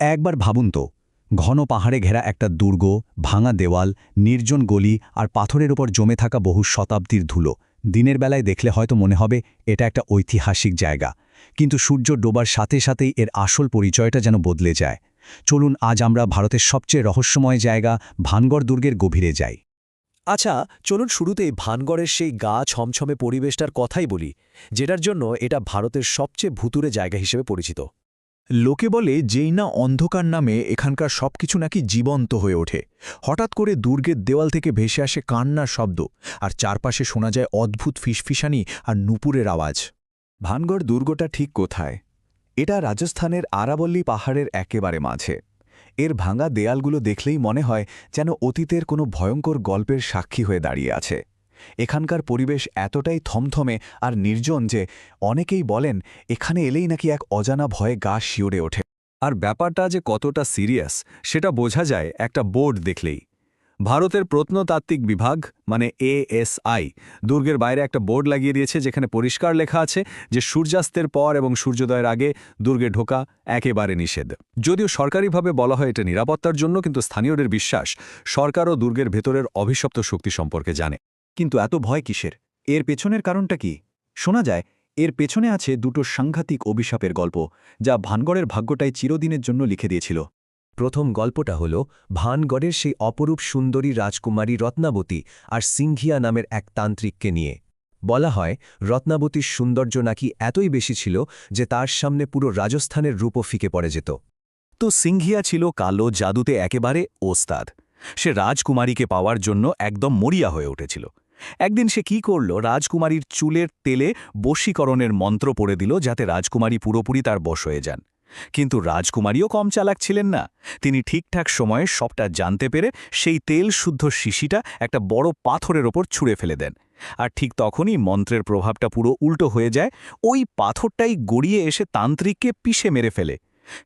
একবার ভাবুন তো, ঘন পাহাড়ে ঘেরা একটা দুর্গ, ভাঙা দেওয়াল, নির্জন গলি আর পাথরের ওপর জমে থাকা বহু শতাব্দীর ধুলো। দিনের বেলায় দেখলে হয়তো মনে হবে এটা একটা ঐতিহাসিক জায়গা। কিন্তু সূর্য ডোবার সাথে সাথেই এর আসল পরিচয়টা যেন বদলে যায়। চলুন আজ আমরা ভারতের সবচেয়ে রহস্যময় জায়গা ভানগড় দুর্গের গভীরে যাই। আচ্ছা চলুন শুরুতেই ভানগড়ের সেই গা ছমছমে পরিবেশটার কথাই বলি, যেটার জন্য এটা ভারতের সবচেয়ে ভুতুরে জায়গা হিসেবে পরিচিত। লোকে বলে যেই না অন্ধকার নামে এখানকার সবকিছু নাকি জীবন্ত হয়ে ওঠে। হঠাৎ করে দুর্গের দেওয়াল থেকে ভেসে আসে কান্নার শব্দ, আর চারপাশে শোনা যায় অদ্ভুত ফিসফিসানি আর নুপুরের আওয়াজ। ভানগড় দুর্গটা ঠিক কোথায়? এটা রাজস্থানের আরাবল্লী পাহাড়ের একেবারে মাঝে। এর ভাঙা দেয়ালগুলো দেখলেই মনে হয় যেন অতীতের কোনো ভয়ঙ্কর গল্পের সাক্ষী হয়ে দাঁড়িয়ে আছে। এখানকার পরিবেশ এতটাই থমথমে আর নির্জন যে অনেকেই বলেন, এখানে এলেই নাকি এক অজানা ভয়ে গা শিওরে ওঠে। আর ব্যাপারটা যে কতটা সিরিয়াস, সেটা বোঝা যায় একটা বোর্ড দেখলেই। ভারতের প্রত্নতাত্ত্বিক বিভাগ মানে এএসআই, দুর্গের বাইরে একটা বোর্ড লাগিয়ে দিয়েছে যেখানে পরিষ্কার লেখা আছে যে সূর্যাস্তের পর এবং সূর্যোদয়ের আগে দুর্গে ঢোকা একেবারে নিষেধ। যদিও সরকারিভাবে বলা হয় এটা নিরাপত্তার জন্য, কিন্তু স্থানীয়দের বিশ্বাস সরকারও দুর্গের ভেতরের অভিশপ্ত শক্তি সম্পর্কে জানে। কিন্তু এত ভয় কিসের? এর পেছনের কারণটা কি? শোনা যায়, এর পেছনে আছে দুটো সাংঘাতিক অভিশাপের গল্প, যা ভানগড়ের ভাগ্যটাই চিরদিনের জন্য লিখে দিয়েছিল। প্রথম গল্পটা হল ভানগড়ের সেই অপরূপ সুন্দরী রাজকুমারী রত্নাবতী আর সিংহিয়া নামের এক তান্ত্রিককে নিয়ে। বলা হয়, রত্নাবতীর সৌন্দর্য নাকি এতই বেশি ছিল যে তার সামনে পুরো রাজস্থানের রূপও ফিকে পড়ে যেত। তো সিংহিয়া ছিল কালো, জাদুতে একেবারে ওস্তাদ। সে রাজকুমারীকে পাওয়ার জন্য একদম মরিয়া হয়ে উঠেছিল। একদিন সে কি করল, রাজকুমারীর চুলের তেলে বশীকরণের মন্ত্র পড়ে দিল যাতে রাজকুমারী পুরোপুরি তার বশ হয়ে যান। কিন্তু রাজকুমারীও কম চালাক ছিলেন না। তিনি ঠিকঠাক সময়ে সবটা জানতে পেরে সেই তেল শুদ্ধ শিশিটা একটা বড় পাথরের ওপর ছুঁড়ে ফেলে দেন। আর ঠিক তখনই মন্ত্রের প্রভাবটা পুরো উল্টো হয়ে যায়। ওই পাথরটাই গড়িয়ে এসে তান্ত্রিককে পিষে মেরে ফেলে।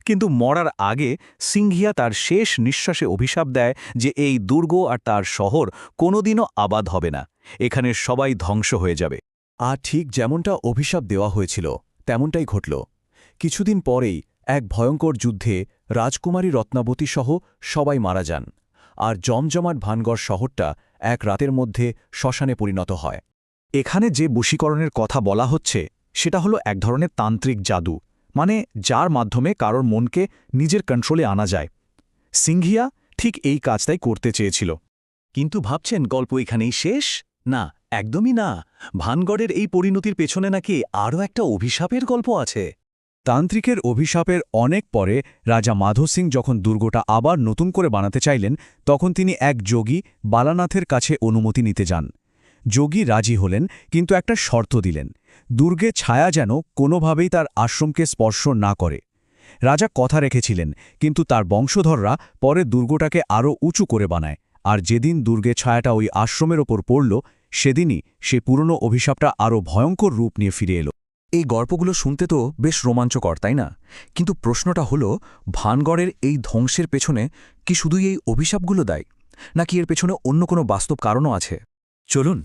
কিন্তু মরার আগে সিংহিয়া তার শেষ নিঃশ্বাসে অভিশাপ দেয় যে এই দুর্গ আর তার শহর কোনোদিনও আবাদ হবে না। এখানে সবাই ধ্বংস হয়ে যাবে। আর ঠিক যেমনটা অভিশাপ দেওয়া হয়েছিল, তেমনটাই ঘটল। কিছুদিন পরেই এক ভয়ঙ্কর যুদ্ধে রাজকুমারী রত্নাবতী সহ সবাই মারা যান, আর জমজমাট ভানগড় শহরটা এক রাতের মধ্যে শ্মশানে পরিণত হয়। এখানে যে বশীকরণের কথা বলা হচ্ছে, সেটা হলো এক ধরনের তান্ত্রিক জাদু মানে যার মাধ্যমে কারোর মনকে নিজের কন্ট্রোলে আনা যায়। সিংহিয়া ঠিক এই কাজটাই করতে চেয়েছিল। কিন্তু ভাবছেন গল্প এখানেই শেষ? না, একদমই না। ভানগড়ের এই পরিণতির পেছনে নাকি আরও একটা অভিশাপের গল্প আছে। তান্ত্রিকের অভিশাপের অনেক পরে রাজা মাধো সিং যখন দুর্গটা আবার নতুন করে বানাতে চাইলেন, তখন তিনি এক যোগী বালানাথের কাছে অনুমতি নিতে যান। যোগী রাজি হলেন, কিন্তু একটা শর্ত দিলেন। দুর্গে ছায়া যেন কোনোভাবেই তার আশ্রমকে স্পর্শ না করে। রাজা কথা রেখেছিলেন, কিন্তু তার বংশধররা পরে দুর্গটাকে আরও উঁচু করে বানায়। আর যেদিন দুর্গে ছায়াটা ওই আশ্রমের ওপর পড়ল, সেদিনই সে পুরনো অভিশাপটা আরও ভয়ঙ্কর রূপ নিয়ে ফিরে এলো। এই গল্পগুলো শুনতে তো বেশ রোমাঞ্চকর, তাই না? কিন্তু প্রশ্নটা হলো, ভানগড়ের এই ধ্বংসের পেছনে কি শুধুই এই অভিশাপগুলো দেয়? নাকি এর পেছনে অন্য কোনো বাস্তব কারণও আছে? চলুন,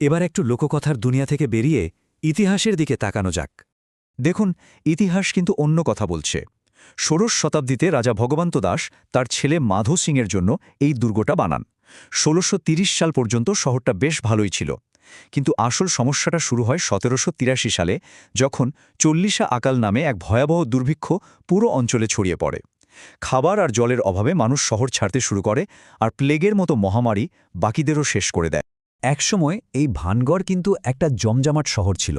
এবার একটু লোককথার দুনিয়া থেকে বেরিয়ে ইতিহাসের দিকে তাকানো যাক। দেখুন, ইতিহাস কিন্তু অন্য কথা বলছে। ষোড়শ শতাব্দীতে রাজা ভগবন্ত দাস তার ছেলে মাধো সিংয়ের জন্য এই দুর্গটা বানান। ষোলোশো সাল পর্যন্ত শহরটা বেশ ভালোই ছিল। কিন্তু আসল সমস্যাটা শুরু হয় সতেরোশো তিরাশি সালে, যখন চল্লিশা আকাল নামে এক ভয়াবহ দুর্ভিক্ষ পুরো অঞ্চলে ছড়িয়ে পড়ে। খাবার আর জলের অভাবে মানুষ শহর ছাড়তে শুরু করে আর প্লেগের মতো মহামারী বাকিদেরও শেষ করে দেয়। একসময় এই ভানগড় কিন্তু একটা জমজমাট শহর ছিল।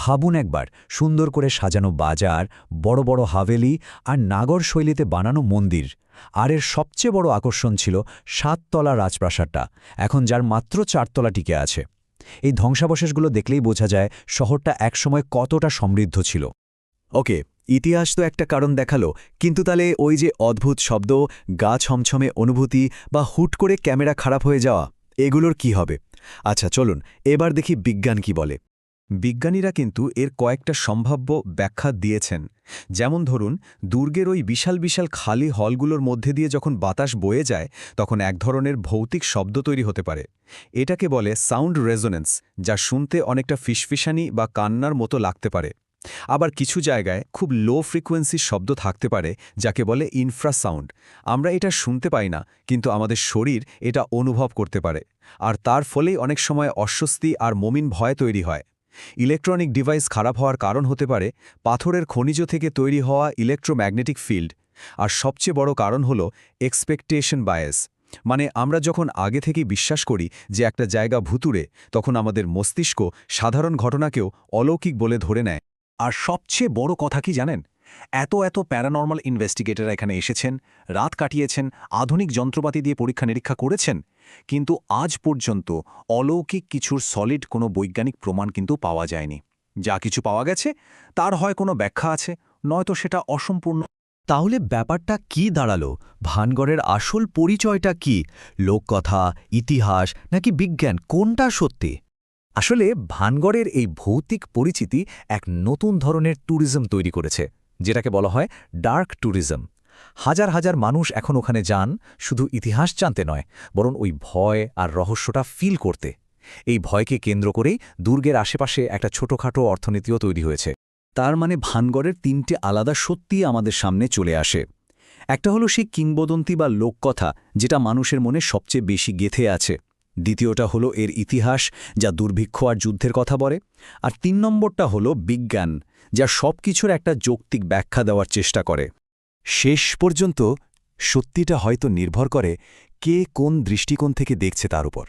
ভাবুন একবার, সুন্দর করে সাজানো বাজার, বড় বড় হাভেলি আর নাগর শৈলীতে বানানো মন্দির। আর এর সবচেয়ে বড় আকর্ষণ ছিল সাততলা রাজপ্রাসাদটা, এখন যার মাত্র চারতলা টিকে আছে। এই ধ্বংসাবশেষগুলো দেখলেই বোঝা যায় শহরটা একসময় কতটা সমৃদ্ধ ছিল। ওকে, ইতিহাস তো একটা কারণ দেখাল, কিন্তু তাহলে ওই যে অদ্ভুত শব্দ, গা ছমছমে অনুভূতি বা হুট করে ক্যামেরা খারাপ হয়ে যাওয়া, এগুলোর কি হবে? আচ্ছা চলুন, এবার দেখি বিজ্ঞান কি বলে। বিজ্ঞানীরা কিন্তু এর কয়েকটা সম্ভাব্য ব্যাখ্যা দিয়েছেন। যেমন ধরুন, দুর্গের ওই বিশাল বিশাল খালি হলগুলোর মধ্যে দিয়ে যখন বাতাস বয়ে যায়, তখন এক ধরনের ভৌতিক শব্দ তৈরি হতে পারে। এটাকে বলে সাউন্ড রেজোনেন্স, যা শুনতে অনেকটা ফিসফিসানি বা কান্নার মতো লাগতে পারে। আবার কিছু জায়গায় খুব লো ফ্রিকোয়েন্সির শব্দ থাকতে পারে, যাকে বলে ইনফ্রাসাউন্ড আমরা এটা শুনতে পাই না, কিন্তু আমাদের শরীর এটা অনুভব করতে পারে। আর তার ফলেই অনেক সময় অস্বস্তি আর মমিন ভয় তৈরি হয়। ইলেকট্রনিক ডিভাইস খারাপ হওয়ার কারণ হতে পারে, পাথরের খনিজ থেকে তৈরি হওয়া ইলেকট্রোম্যাগনেটিক ফিল্ড আর সবচেয়ে বড় কারণ হল এক্সপেকটেশন বায়াস মানে আমরা যখন আগে থেকেই বিশ্বাস করি যে একটা জায়গা ভুতুরে তখন আমাদের মস্তিষ্ক সাধারণ ঘটনাকেও অলৌকিক বলে ধরে নেয়। আর সবচেয়ে বড় কথা কি জানেন? এত এত প্যারানর্মাল ইনভেস্টিগেটর এখানে এসেছেন, রাত কাটিয়েছেন, আধুনিক যন্ত্রপাতি দিয়ে পরীক্ষা নিরীক্ষা করেছেন, কিন্তু আজ পর্যন্ত অলৌকিক কিছুর সলিড কোনো বৈজ্ঞানিক প্রমাণ কিন্তু পাওয়া যায়নি। যা কিছু পাওয়া গেছে, তার হয় কোনো ব্যাখ্যা আছে, নয়তো সেটা অসম্পূর্ণ। তাহলে ব্যাপারটা কি দাঁড়াল? ভানগড়ের আসল পরিচয়টা কি? লোককথা, ইতিহাস, নাকি বিজ্ঞান? কোনটা সত্যি? আসলে ভানগড়ের এই ভৌতিক পরিচিতি এক নতুন ধরনের ট্যুরিজম তৈরি করেছে, যেটাকে বলা হয় ডার্ক ট্যুরিজম। হাজার হাজার মানুষ এখন ওখানে যান, শুধু ইতিহাস জানতে নয়, বরং ওই ভয় আর রহস্যটা ফিল করতে। এই ভয়কে কেন্দ্র করেই দুর্গের আশেপাশে একটা ছোটখাটো অর্থনীতিও তৈরি হয়েছে। তার মানে ভানগড়ের তিনটে আলাদা সত্যি আমাদের সামনে চলে আসে। একটা হলো সেই কিংবদন্তি বা লোককথা, যেটা মানুষের মনে সবচেয়ে বেশি গেথে আছে। দ্বিতীয়টা হলো এর ইতিহাস, যা দুর্ভিক্ষ আর যুদ্ধের কথা বলে। আর তিন নম্বরটা হলো বিজ্ঞান, যা সব কিছুর একটা যৌক্তিক ব্যাখ্যা দেওয়ার চেষ্টা করে। শেষ পর্যন্ত সত্যিটা হয়তো নির্ভর করে কে কোন দৃষ্টিকোণ থেকে দেখছে তার উপর।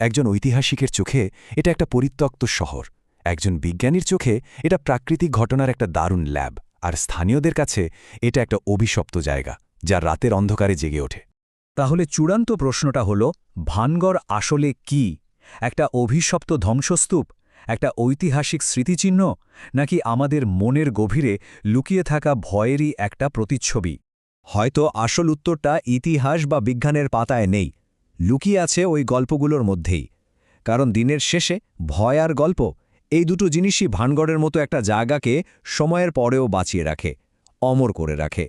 একজন ঐতিহাসিকের চোখে এটা একটা পরিত্যক্ত শহর, একজন বিজ্ঞানীর চোখে এটা প্রাকৃতিক ঘটনার একটা দারুণ ল্যাব, আর স্থানীয়দের কাছে এটা একটা অভিশপ্ত জায়গা, যা রাতের অন্ধকারে জেগে ওঠে। তাহলে চূড়ান্ত প্রশ্নটা হল, ভানগড় আসলে কি? একটা অভিশপ্ত ধ্বংসস্তূপ? একটা ঐতিহাসিক স্মৃতিচিহ্ন? নাকি আমাদের মনের গভীরে লুকিয়ে থাকা ভয়েরই একটা প্রতিচ্ছবি? হয়তো আসল উত্তরটা ইতিহাস বা বিজ্ঞানের পাতায় নেই। লুকিয়ে আছে ওই গল্পগুলোর মধ্যেই। কারণ দিনের শেষে ভয় আর গল্প, এই দুটো জিনিসই ভানগড়ের মতো একটা জায়গাকে সময়ের পরেও বাঁচিয়ে রাখে, অমর করে রাখে।